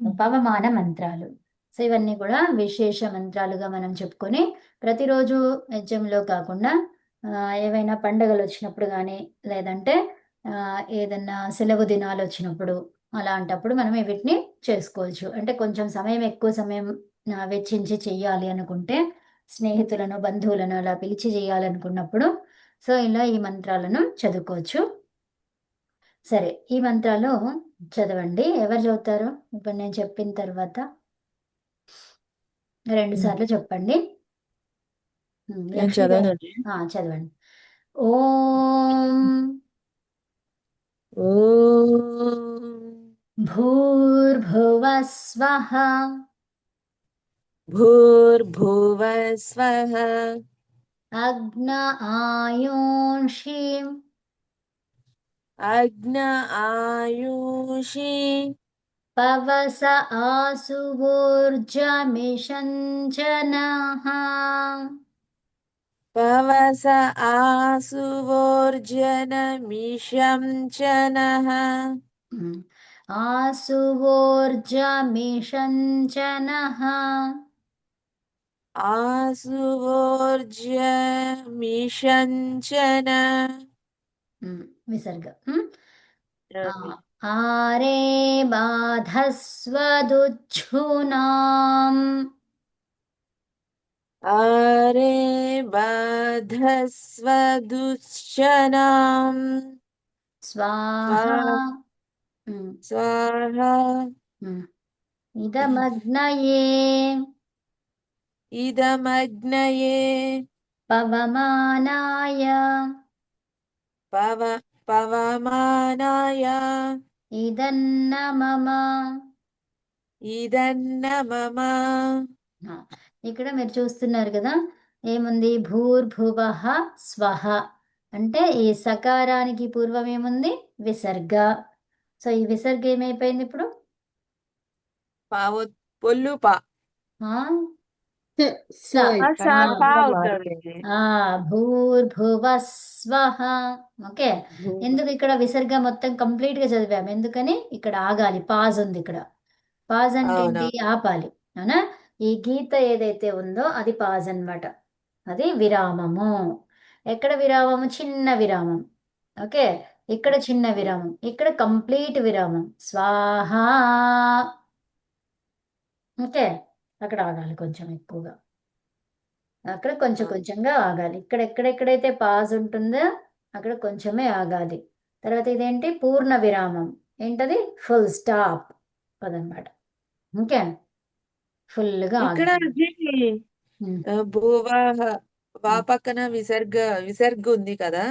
పవమాన మంత్రాలు సో ఇవన్నీ కూడా విశేష మంత్రాలుగా మనం చెప్పుకొని ప్రతిరోజు యజ్ఞంలో కాకుండా ఏవైనా పండగలు వచ్చినప్పుడు కానీ లేదంటే ఏదన్నా సెలవు దినాలు వచ్చినప్పుడు అలాంటప్పుడు మనం వీటిని చేసుకోవచ్చు. అంటే కొంచెం సమయం ఎక్కువ సమయం వెచ్చించి చెయ్యాలి అనుకుంటే స్నేహితులను బంధువులను అలా పిలిచి చేయాలనుకున్నప్పుడు సో ఇలా ఈ మంత్రాలను చదువుకోవచ్చు. సరే ఈ మంత్రాలు చదవండి. ఎవరు చదువుతారు? ఇప్పుడు నేను చెప్పిన తర్వాత రెండు సార్లు చెప్పండి. చదవండి. ఓం భూర్భువస్వః భూర్భువస్వః అగ్న ఆయుంషి అగ్న ఆయుషి పవస ఆసువోర్జమిషంచనః పవస ఆసువోర్జనమిషం చ నః ఉమ్, ఆసువోర్జమిషంచనః ఆసువోర్జమిషం చ న ఉమ్, విసర్గ ఉమ్. ఆ, ఆరే బాధస్వదుచ్ఛూనాం పవ పవమానాయ. ఇదన్న మమ. ఇదన్న మమ. ఇక్కడ మీరు చూస్తున్నారు కదా ఏముంది? భూర్భువః స్వహ. అంటే ఈ సకారానికి పూర్వం ఏముంది? విసర్గ. సో ఈ విసర్గ ఏమైపోయింది ఇప్పుడు? పావ పొల్లు పా. ఆ స ఆ ఆ, సా పా అవుతుంది. ఆ భూర్భువస్వః ఓకే. ఎందుకు ఇక్కడ విసర్గ మొత్తం కంప్లీట్గా చదివాము ఎందుకని? ఇక్కడ ఆగాలి. పాజ్ ఉంది ఇక్కడ. పాజ్ అంటే ఏంటి? ఆపాలి. అవునా? ఈ గీత ఏదైతే ఉందో అది పాజ్ అన్నమాట. అది విరామము. ఎక్కడ విరామము? చిన్న విరామం. ఓకే? ఇక్కడ చిన్న విరామం. ఇక్కడ కంప్లీట్ విరామం. స్వాహ. ఓకే? అక్కడ ఆగాలి కొంచెం ఎక్కువగా. అక్కడ కొంచెం. కొంచెంగా ఆగాలి. ఇక్కడ ఎక్కడెక్కడైతే పాజ్ ఉంటుందో అక్కడ కొంచెమే ఆగాలి. తర్వాత ఇదేంటి? పూర్ణ విరామం. ఏంటది? ఫుల్ స్టాప్ అదనమాట ఓకే ఫుల్గా వా ఉమ్, పక్కన విసర్గ విసర్గ ఉంది కదా?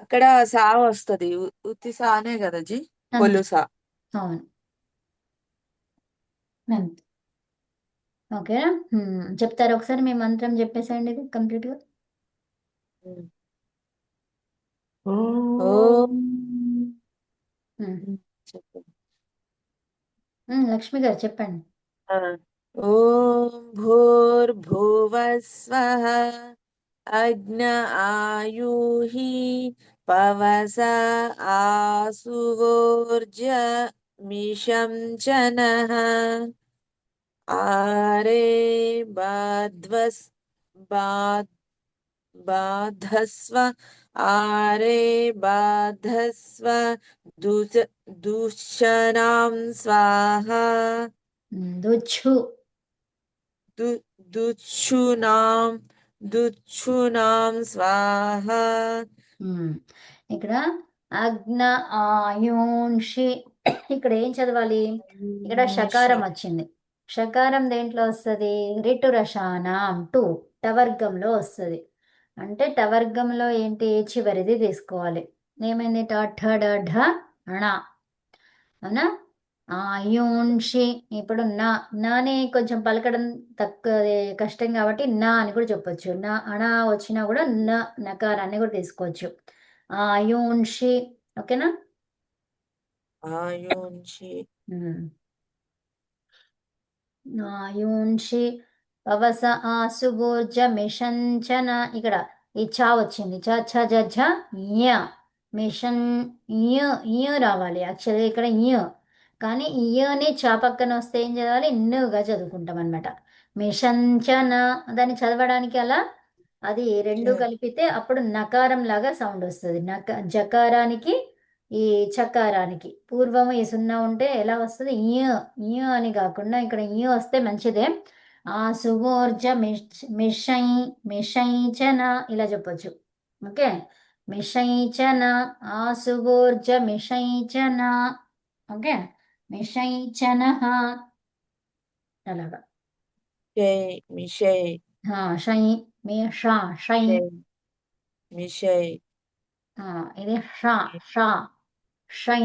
అక్కడ సా వస్తది. ఉత్తి సానే కదా జీ? అంతే పొల్లు సా అవును అంతే ఓకే. ఉమ్, చెప్తారా ఒకసారి మీ మంత్రం చెప్పేసేయండి ఇది చెప్పండి. ఉమ్, లక్ష్మి గారు చెప్పండి. ఓం భూర్భువస్వః అగ్న ఆయుః పవస ఆసువోర్జ మిషం చ ఆరే బాధ్వస్ బాధ్ బాధస్వ ఆరే బాధస్వ దుచ దుశ్శనాం స్వాహా ఉమ్, దుచ్చు దు దుచ్చునాం దుచ్చునాం స్వాహా ఇక్కడ అగ్న ఆయుంషి ఇక్కడ ఏం చదవాలి ఇక్కడ షకారం వచ్చింది షకారం దేంట్లో వస్తుంది? రిటు రసానాం టు. టవర్గంలో వస్తుంది. అంటే టవర్గంలో ఏంటి? చివరిది తీసుకోవాలి. ఏమైంది? ఠ ఢ అణ అవునా? ఆయుంషి ఇప్పుడు నా. నాని కొంచెం పలకడం తక్కువ కష్టం కాబట్టి నా అని కూడా చెప్పొచ్చు. నా అణ వచ్చినా కూడా న నకారాన్ని కూడా తీసుకోవచ్చు. ఆయుంషి ఓకేనా? ఆయుంషి ఆయుంషి పవస ఆసుగోర్జ మిషంచన ఇక్కడ ఈ చా వచ్చింది. చ ఛ జ ఝ య. మిషన్ ఇయ రావాలి. యాక్చువల్గా ఇక్కడ ఇయ కానీ ఇయని చా పక్కన వస్తే ఏం చదవాలి? ఇన్నుగా చదువుకుంటాం అనమాట మిషంచన దాన్ని చదవడానికి అలా? అది రెండు కలిపితే అప్పుడు నకారం లాగా సౌండ్ వస్తుంది. నక జకారానికి ఈ చకారానికి పూర్వం ఈ సున్నా ఉంటే ఎలా వస్తుంది? ఇయ ఇయ అని కాకుండా ఇక్కడ ఇయ వస్తే మంచిదే. ఆ సువోర్జ మిష్ మిషై మిషైచన ఇలా చెప్పొచ్చు. ఓకే? మిషైచన ఆ సువోర్జ మిషైచన. ఓకే? మిషైచన. అలాగా. షై మిషై. ఆ, షై మిషా షై. షై మిషై. ఆ, ఇది షా షా. షై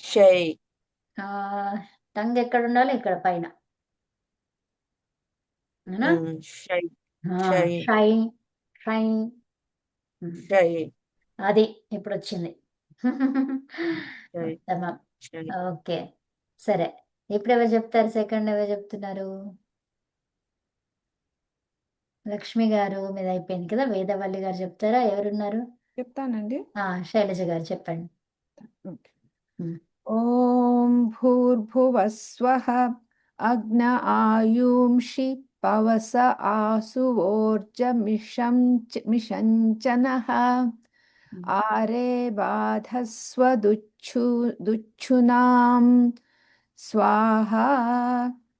షై ఆ, టంగ్ ఎక్కడ ఉండాలి ఇక్కడ పైన అవునా ఉమ్, షై ఆ, షై షై షై ఉమ్, షై అది ఇప్పుడు వచ్చింది షై ఉత్తమం షై ఓకే సరే ఇప్పుడు ఎవరు చెప్తారు సెకండ్ ఎవరు చెప్తున్నారు లక్ష్మి గారు మీద అయిపోయింది కదా వేదవల్లి గారు చెప్తారా ఎవరున్నారు చెప్తానండి ఆ శైలజ గారు చెప్పండి ఓకే. ఉమ్. ఓం భూర్భువస్వః అగ్న ఆయుంషి పవస ఆసువోర్జమిషం చ- మిషంచనః ఉమ్. ఆరే బాధస్వ దుచ్చు దుచ్చునాం స్వాహా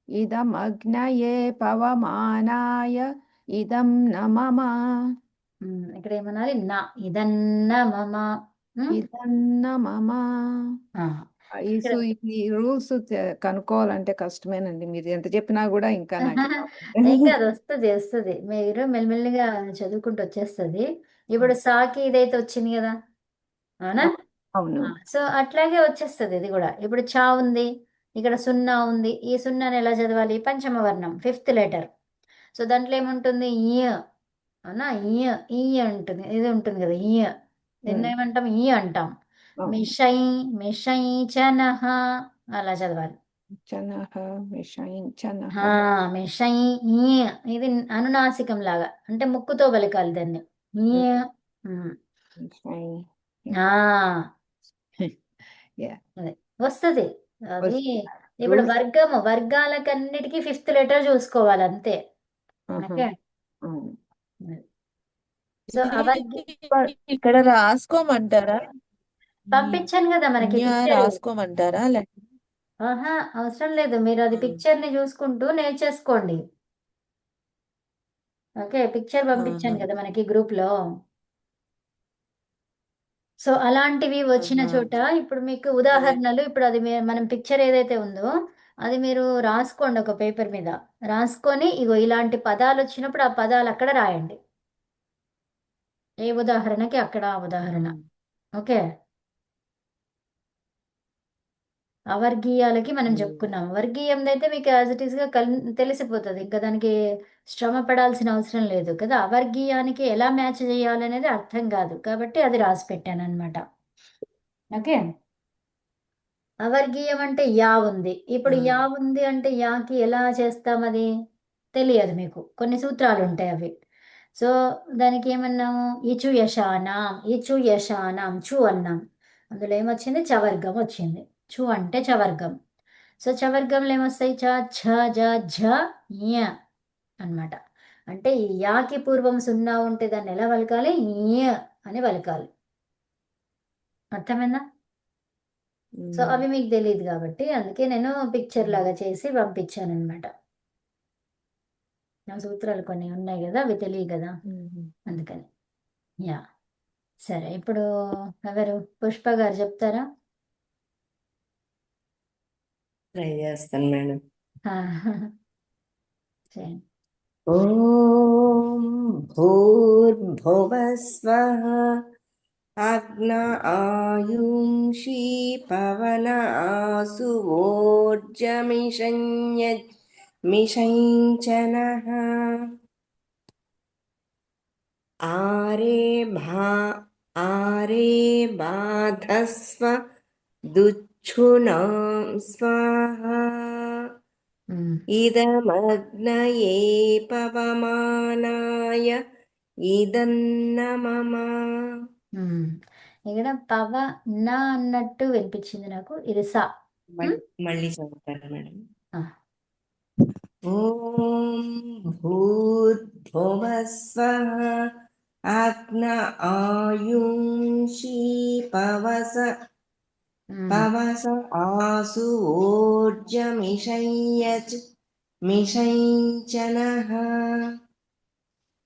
ఇదమగ్నయే పవమానాయ ఇదం న మమ ఉమ్, ఇక్కడ ఏమనాలి నా ఇదన్న మమ మమ? ఆ, ఈ ఇక్కడ సు- ఈ రూల్స్ కనుక్కోవాలంటే కష్టమేనండి. మీరు ఎంత చెప్పినా కూడా ఇంకా నాకు ఏం కాదు వస్తుంది వస్తుంది. మీరు మెల్లిమెల్లిగా చదువుకుంటూ వచ్చేస్తుంది. ఇప్పుడు సాకి ఇదైతే వచ్చింది కదా? అవునా? అవును. ఆ, సో అట్లాగే వచ్చేస్తుంది ఇది కూడా. ఇప్పుడు చా ఉంది ఇక్కడ సున్నా ఉంది. ఈ సున్నాని ఎలా చదవాలి? పంచమ వర్ణం ఫిఫ్త్ లెటర్. సో దాంట్లో ఏముంటుంది? ఇయ అవునా? ఇయ ఈ ఉంటుంది ఇది ఉంటుంది కదా? ఇయ దీన్ని ఏమంటాం? ఈ అంటాం. మిషై మిషై చనహ అలా చదవాలి. మిషై ఇది అనునాసికం లాగా అంటే ముక్కుతో పలకాలి దాన్ని. వస్తుంది. అది ఇప్పుడు వర్గము వర్గాలకన్నిటికీ ఫిఫ్త్ లెటర్ చూసుకోవాలి అంతే ఓకే. సో అవర్గి ఇక్కడ రాసుకోమంటారా? పంపించాను కదా మనకి రాసుకోమంటారా? ఆహా అవసరం లేదు. మీరు అది పిక్చర్ని చూసుకుంటూ నేర్చేసుకోండి ఓకే పిక్చర్ పంపించాను కదా మనకి గ్రూప్లో సో అలాంటివి వచ్చిన చోట ఇప్పుడు మీకు ఉదాహరణలు ఇప్పుడు అది మనం పిక్చర్ ఏదైతే ఉందో అది మీరు రాసుకోండి ఒక పేపర్ మీద. రాసుకొని ఇగో ఇలాంటి పదాలు వచ్చినప్పుడు ఆ పదాలు అక్కడ రాయండి. ఏ ఉదాహరణకి అక్కడ ఉదాహరణ. ఓకే? అవర్గీయాలకి మనం చెప్పుకున్నాం. వర్గీయం అయితే మీకు యాజ్ ఇట్ ఈస్గా కల్ తెలిసిపోతుంది. ఇంకా దానికి శ్రమ పడాల్సిన అవసరం లేదు కదా. అవర్గీయానికి ఎలా మ్యాచ్ చేయాలనేది అర్థం కాదు. కాబట్టి అది రాసి పెట్టాను అనమాట ఓకే? అవర్గీయం అంటే యా ఉంది. ఇప్పుడు యా ఉంది అంటే యాకి ఎలా చేస్తాం అది? తెలియదు మీకు. కొన్ని సూత్రాలు ఉంటాయి అవి. సో దానికి ఏమన్నాము? ఇచు యశానాం ఇచు యశానాం చు అన్నాం. అందులో ఏమొచ్చింది? చవర్గం వచ్చింది. చు అంటే చవర్గం. సో చవర్గంలో ఏమొస్తాయి? చ ఛ జ ఝ య అన్నమాట. అంటే ఈ యాకి పూర్వం సున్నా ఉంటే దాన్ని ఎలా పలకాలి య అని పలకాలి అర్థమైందా? సో అవి మీకు తెలియదు కాబట్టి అందుకే నేను పిక్చర్ లాగా చేసి పంపించాను అనమాట సూత్రాలు కొన్ని ఉన్నాయి కదా అవి తెలియదు కదా. అందుకని. యా. సరే ఇప్పుడు ఎవరు? పుష్ప గారు చెప్తారా? ట్రై చేస్తాను మేడం. ఓం భూర్భువస్వః అగ్న ఆయుంషి పవన ఆసువోర్జమిషన్య మిషంచనః ఆరే భా ఆరే బాధస్వ దుచ్ఛునాం స్వాహా ఇదమగ్నయే పవమానాయ ఇదన్న మమ. ఇక్కడ పవ నా అన్నట్టు వినిపించింది నాకు. ఇది సా. మళ్ళీ చదువుతాను మేడం? ॐ भूद्भुवस्वः आग्न आयुंषि पवस हम्म। पवस आसु ओर्जमिषय्यच मिषञ्चनः।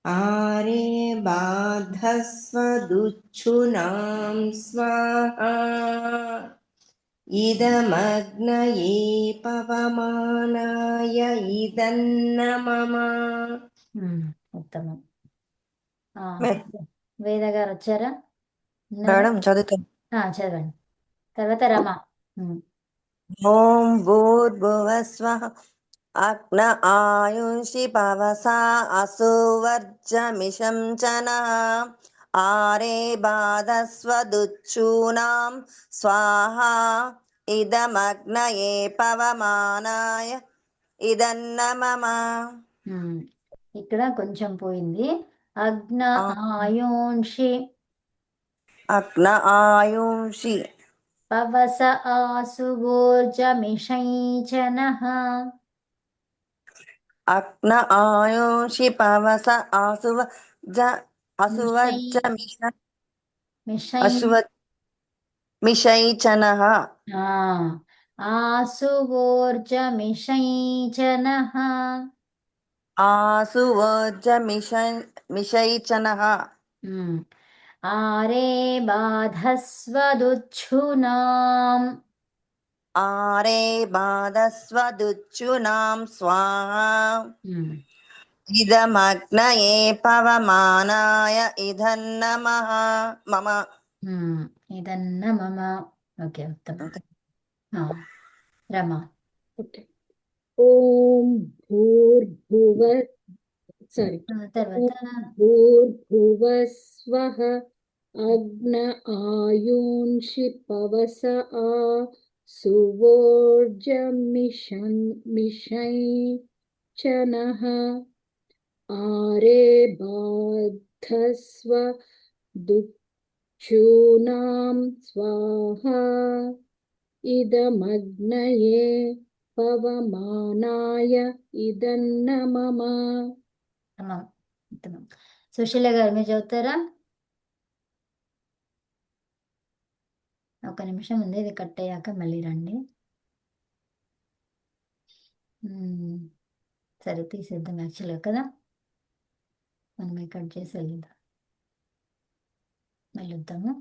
आरे बाधस्वदुच्छुनां स्वाहा। ఇదమగ్నయే పవమానాయ ఇదన్నమమ ఉత్తమం. వేద గారు వచ్చారా? మేడం చదువుతాను చదవండి. తర్వాత రమా. ఓం భూర్భువ స్వ అగ్న ఆయుషి పవసా అసువర్జమిషంచనా ఆరే బాధస్వదుచ్చూనాం స్వాహా ఇదమగ్నయే పవమానాయ ఇదన్న మమ ఉమ్. ఇక్కడ కొంచెం పోయింది అగ్న. ఆయోంషి అగ్న ఆయుంషి పవస ఆసువోర్జమిషైచనః అగ్న ఆయుషి పవస అసువ జ అసువర్జ మిష మిషై అసువ మిషైచనః ఆ, ఆసువోర్జమిషైచనః ఆసువర్జ మిషై మిషైచనః ఉమ్. ఆరే బాధస్వదుచ్ఛునాం ఆరే బాధస్వదుచ్చునాం స్వాహా ఉమ్. ఇదమగ్నయే పవమానాయ ఇదన్న మహ మమ ఉమ్. ఇదన్న మమ ఓకే ఉత్తమం ఆ, రమ ఓకే ఓం భూర్భువ సారీ ఆ, తర్వాత భూర్భువస్వః అగ్న ఆయుంషి పవస ఆ సువోర్జమిషన్ మిషై ఇదమగ్నయే పవమానాయ ఇదన్న మమ సుశీల గారు మీరు చదువుతారా ఒక నిమిషం ఉంది ఇది కట్ అయ్యాక మళ్ళీ రండి. సరే తీసేద్దాం యాక్చువల్గా కదా? మనమే కట్ చేసి వెళ్దాం. వెళ్ళొద్దాము